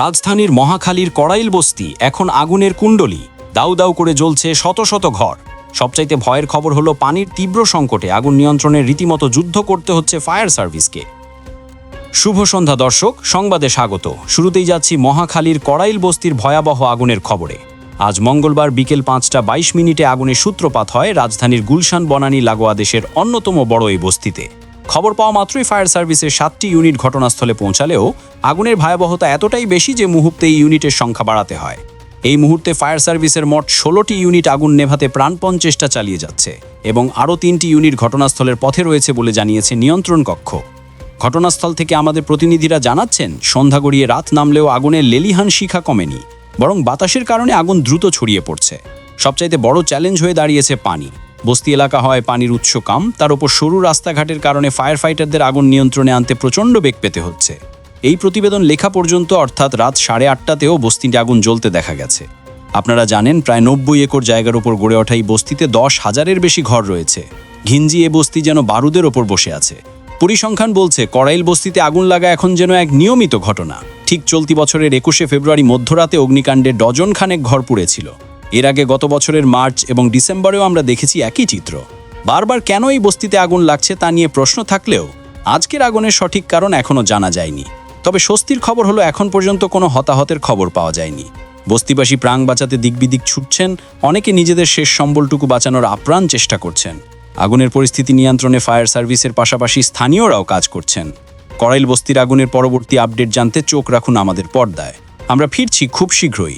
রাজধানীর মহাখালীর কড়াইল বস্তি, এখন আগুনের কুণ্ডলী। দাউ দাউ করে জ্বলছে শত শত ঘর। সবচাইতে ভয়ের খবর হলো পানির তীব্র সংকটে আগুন নিয়ন্ত্রণের রীতিমতো যুদ্ধ করতে হচ্ছে ফায়ার সার্ভিসকে। শুভ সন্ধ্যা দর্শক, সংবাদে স্বাগত। শুরুতেই যাচ্ছি মহাখালীর কড়াইল বস্তির ভয়াবহ আগুনের খবরে। আজ মঙ্গলবার বিকেল পাঁচটা বাইশ মিনিটে আগুনের সূত্রপাত হয় রাজধানীর গুলশান বনানী লাগোয়া দেশের অন্যতম বড় এই বস্তিতে। খবর পাওয়া মাত্রই ফায়ার সার্ভিসের সাতটি ইউনিট ঘটনাস্থলে পৌঁছালেও আগুনের ভয়াবহতা এতটাই বেশি যে মুহূর্তে ইউনিটের সংখ্যা বাড়াতে হয়। এই মুহূর্তে ফায়ার সার্ভিসের মোট ষোলোটি ইউনিট আগুন নেভাতে প্রাণপণ চেষ্টা চালিয়ে যাচ্ছে এবং আরও তিনটি ইউনিট ঘটনাস্থলের পথে রয়েছে বলে জানিয়েছে নিয়ন্ত্রণ কক্ষ। ঘটনাস্থল থেকে আমাদের প্রতিনিধিরা জানাচ্ছেন, সন্ধ্যা গড়িয়ে রাত নামলেও আগুনের লেলিহান শিখা কমেনি, বরং বাতাসের কারণে আগুন দ্রুত ছড়িয়ে পড়ছে। সবচাইতে বড় চ্যালেঞ্জ হয়ে দাঁড়িয়েছে পানি। বস্তি এলাকা হয় পানির উৎস কাম। তার উপর সরু রাস্তাঘাটের কারণে ফায়ার ফাইটারদের আগুন নিয়ন্ত্রণে আনতে প্রচণ্ড বেগ পেতে হচ্ছে। এই প্রতিবেদন লেখা পর্যন্ত অর্থাৎ রাত সাড়ে আটটাতেও বস্তিটি আগুন জ্বলতে দেখা গেছে। আপনারা জানেন প্রায় নব্বই একর জায়গার ওপর গড়ে ওঠা এই বস্তিতে দশ হাজারের বেশি ঘর রয়েছে। ঘিঞ্জি এ বস্তি যেন বারুদের ওপর বসে আছে। পরিসংখ্যান বলছে কড়াইল বস্তিতে আগুন লাগা এখন যেন এক নিয়মিত ঘটনা। ঠিক চলতি বছরের একুশে ফেব্রুয়ারি মধ্যরাতে অগ্নিকাণ্ডে ডজন খানেক ঘর পুড়েছিল। এর আগে গত বছরের মার্চ এবং ডিসেম্বরেও আমরা দেখেছি একই চিত্র। বারবার কেন এই বস্তিতে আগুন লাগছে তা নিয়ে প্রশ্ন থাকলেও আজকের আগুনের সঠিক কারণ এখনও জানা যায়নি। তবে স্বস্তির খবর হলো এখন পর্যন্ত কোনো হতাহতের খবর পাওয়া যায়নি। বস্তিবাসী প্রাণ বাঁচাতে দিকবিদিক ছুটছেন, অনেকে নিজেদের শেষ সম্বলটুকু বাঁচানোর আপ্রাণ চেষ্টা করছেন। আগুনের পরিস্থিতি নিয়ন্ত্রণে ফায়ার সার্ভিসের পাশাপাশি স্থানীয়রাও কাজ করছেন। করাইল বস্তির আগুনের পরবর্তী আপডেট জানতে চোখ রাখুন আমাদের পর্দায়। আমরা ফিরছি খুব শীঘ্রই।